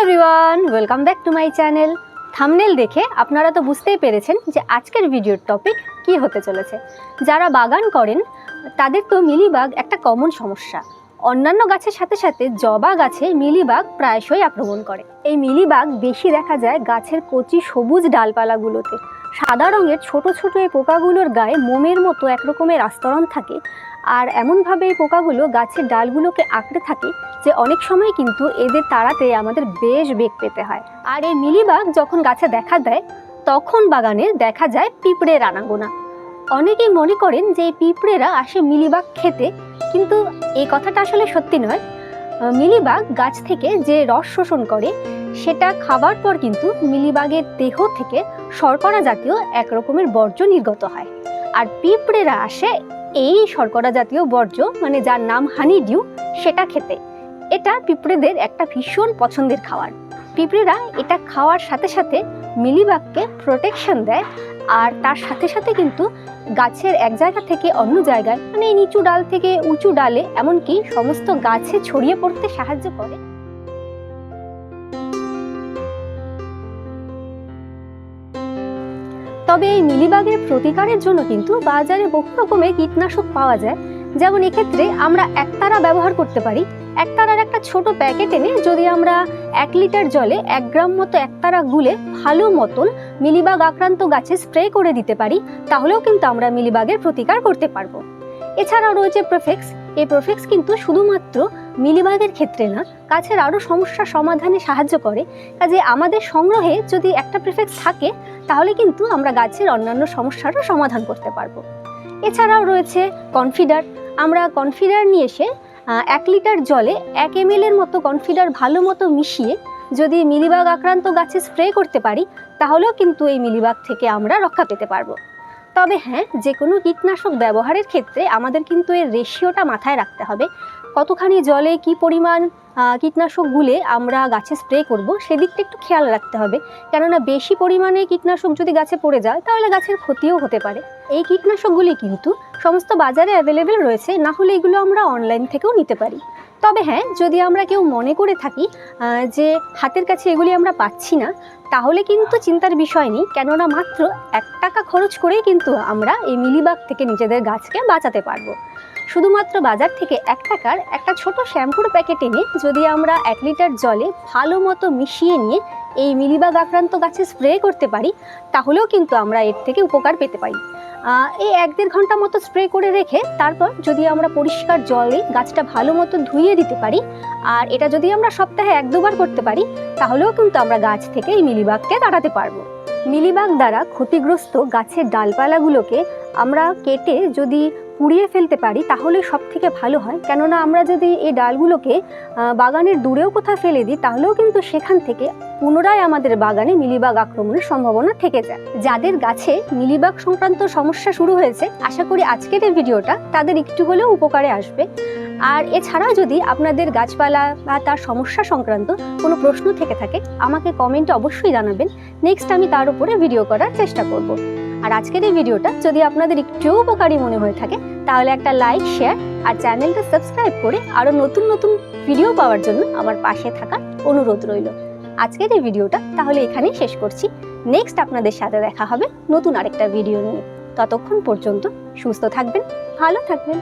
Everyone welcome back to my channel thumbnail দেখে আপনারা তো বুঝতেই পেরেছেন যে আজকের ভিডিওর টপিক কি হতে চলেছে। যারা বাগান করেন, তাদের তো মিলিবাগ একটা কমন সমস্যা। অন্যান্য গাছের সাথে সাথে জবা গাছে মিলিবাগ প্রায়শই আক্রমণ করে। এই মিলিবাগ বেশি দেখা যায় গাছের কচি সবুজ ডালপালাগুলোতে। সাদা রঙের ছোট ছোট এই পোকাগুলোর গায়ে মোমের মতো একরকমের আস্তরণ থাকে আর এমনভাবে এই পোকাগুলো গাছের ডালগুলোকে আঁকড়ে থাকে যে অনেক সময় কিন্তু এদের তাড়াতে আমাদের বেশ বেগ পেতে হয়। আর এই মিলিবাগ যখন গাছে দেখা দেয়, তখন বাগানে দেখা যায় পিঁপড়ের আনাগোনা। অনেকেই মনে করেন যে এই পিঁপড়েরা আসে মিলিবাগ খেতে, কিন্তু এই কথাটা আসলে সত্যি নয়। মিলিবাগ গাছ থেকে যে রস শোষণ করে, সেটা খাবার পর কিন্তু মিলিবাগের দেহ থেকে শর্করা জাতীয় এক রকমের বর্জ্য নির্গত হয়। আর পিঁপড়েরা আসে এই শর্করা জাতীয় বর্জ্য মানে যার নাম হানি ডিউ সেটা খেতে। এটা পিঁপড়েদের একটা ভীষণ পছন্দের খাবার। পিঁপড়েরা এটা খাওয়ার সাথে সাথে মিলিবাগকে প্রোটেকশন দেয় আর তার সাথে সাথে কিন্তু গাছের এক জায়গা থেকে অন্য জায়গায় মানে নিচু ডাল থেকে উঁচু ডালে, এমনকি সমস্ত গাছে ছড়িয়ে পড়তে সাহায্য করে। তবে এই মিলিবাগের প্রতিকারের জন্য কিন্তু বাজারে বহু রকমের কীটনাশক পাওয়া যায়। যেমন এক্ষেত্রে আমরা একতারা ব্যবহার করতে পারি। একতারার একটা ছোট প্যাকেট এনে যদি আমরা এক লিটার জলে এক গ্রাম মতো একতারা গুলে ভালো মতন মিলিবাগ আক্রান্ত গাছে স্প্রে করে দিতে পারি, তাহলেও কিন্তু আমরা মিলিবাগের প্রতিকার করতে পারব। এছাড়াও রয়েছে প্রোফেক্স এই প্রোফেক্স কিন্তু শুধুমাত্র মিলিবাগের ক্ষেত্রে না গাছের আরও সমস্যা সমাধানে সাহায্য করে। কাজে আমাদের সংগ্রহে যদি একটা প্রিফেক্স থাকে, তাহলে কিন্তু আমরা গাছের অন্যান্য সমস্যারও সমাধান করতে পারব। এছাড়াও রয়েছে কনফিডার আমরা কনফিডার নিয়ে এসে এক লিটার জলে এক এম এর মতো কনফিডার ভালো মতো মিশিয়ে যদি মিলিবাগ আক্রান্ত গাছে স্প্রে করতে পারি, তাহলেও কিন্তু এই মিলিবাগ থেকে আমরা রক্ষা পেতে পারব। তবে হ্যাঁ যে কোনো কীটনাশক ব্যবহারের ক্ষেত্রে আমাদের কিন্তু এর রেশিওটা মাথায় রাখতে হবে। কতখানি জলে, কি পরিমাণ কীটনাশক গুলে আমরা গাছে স্প্রে করব, সেদিকটা একটু খেয়াল রাখতে হবে। কেননা বেশি পরিমাণে কীটনাশক যদি গাছে পড়ে যায়, তাহলে গাছের ক্ষতিও হতে পারে। এই কীটনাশকগুলি কিন্তু সমস্ত বাজারে অ্যাভেলেবেল রয়েছে, না হলে এগুলো আমরা অনলাইন থেকেও নিতে পারি। তবে হ্যাঁ যদি আমরা কেউ মনে করে থাকি যে হাতের কাছে এগুলি আমরা পাচ্ছি না, তাহলে কিন্তু চিন্তার বিষয় নেই। কেননা মাত্র এক টাকা খরচ করেই কিন্তু আমরা এই মিলিবাগ থেকে নিজেদের গাছকে বাঁচাতে পারব। শুধুমাত্র বাজার থেকে এক টাকার একটা ছোট শ্যাম্পুর প্যাকেট এনে যদি আমরা এক লিটার জলে ভালো মতো মিশিয়ে নিয়ে এই মিলিবাগ আক্রান্ত গাছে স্প্রে করতে পারি, তাহলেও কিন্তু আমরা এর থেকে উপকার পেতে পারি। এই এক দেড় ঘণ্টা মতো স্প্রে করে রেখে তারপর যদি আমরা পরিষ্কার জলে গাছটা ভালো মতো ধুইয়ে দিতে পারি, আর এটা যদি আমরা সপ্তাহে এক দুবার করতে পারি, তাহলেও কিন্তু আমরা গাছ থেকে এই মিলিবাগকে তাড়াতে পারব। মিলিবাগ দ্বারা ক্ষতিগ্রস্ত গাছের ডালপালাগুলোকে আমরা কেটে যদি পুড়িয়ে ফেলতে পারি, তাহলে সব থেকে ভালো হয়। কেননা আমরা যদি এই ডালগুলোকে বাগানের দূরেও কোথাও ফেলে দিই, তাহলেও কিন্তু সেখান থেকে পুনরায় আমাদের বাগানে মিলিবাগ আক্রমণের সম্ভাবনা থেকে যায়। যাদের গাছে মিলিবাগ সংক্রান্ত সমস্যা শুরু হয়েছে, আশা করি আজকের এই ভিডিওটা তাদের একটু হলেও উপকারে আসবে। আর এছাড়াও যদি আপনাদের গাছপালা বা তার সমস্যা সংক্রান্ত কোনো প্রশ্ন থেকে থাকে, আমাকে কমেন্টে অবশ্যই জানাবেন। নেক্সট আমি তার উপরে ভিডিও করার চেষ্টা করব। আর আজকের এই ভিডিওটা যদি আপনাদের একটু উপকারী মনে হয়ে থাকে, তাহলে একটা লাইক শেয়ার আর চ্যানেলটা সাবস্ক্রাইব করে আরও নতুন নতুন ভিডিও পাওয়ার জন্য আমার পাশে থাকার অনুরোধ রইল। আজকের এই ভিডিওটা তাহলে এখানেই শেষ করছি। নেক্সট আপনাদের সাথে দেখা হবে নতুন আরেকটা ভিডিও নিয়ে। ততক্ষণ পর্যন্ত সুস্থ থাকবেন, ভালো থাকবেন।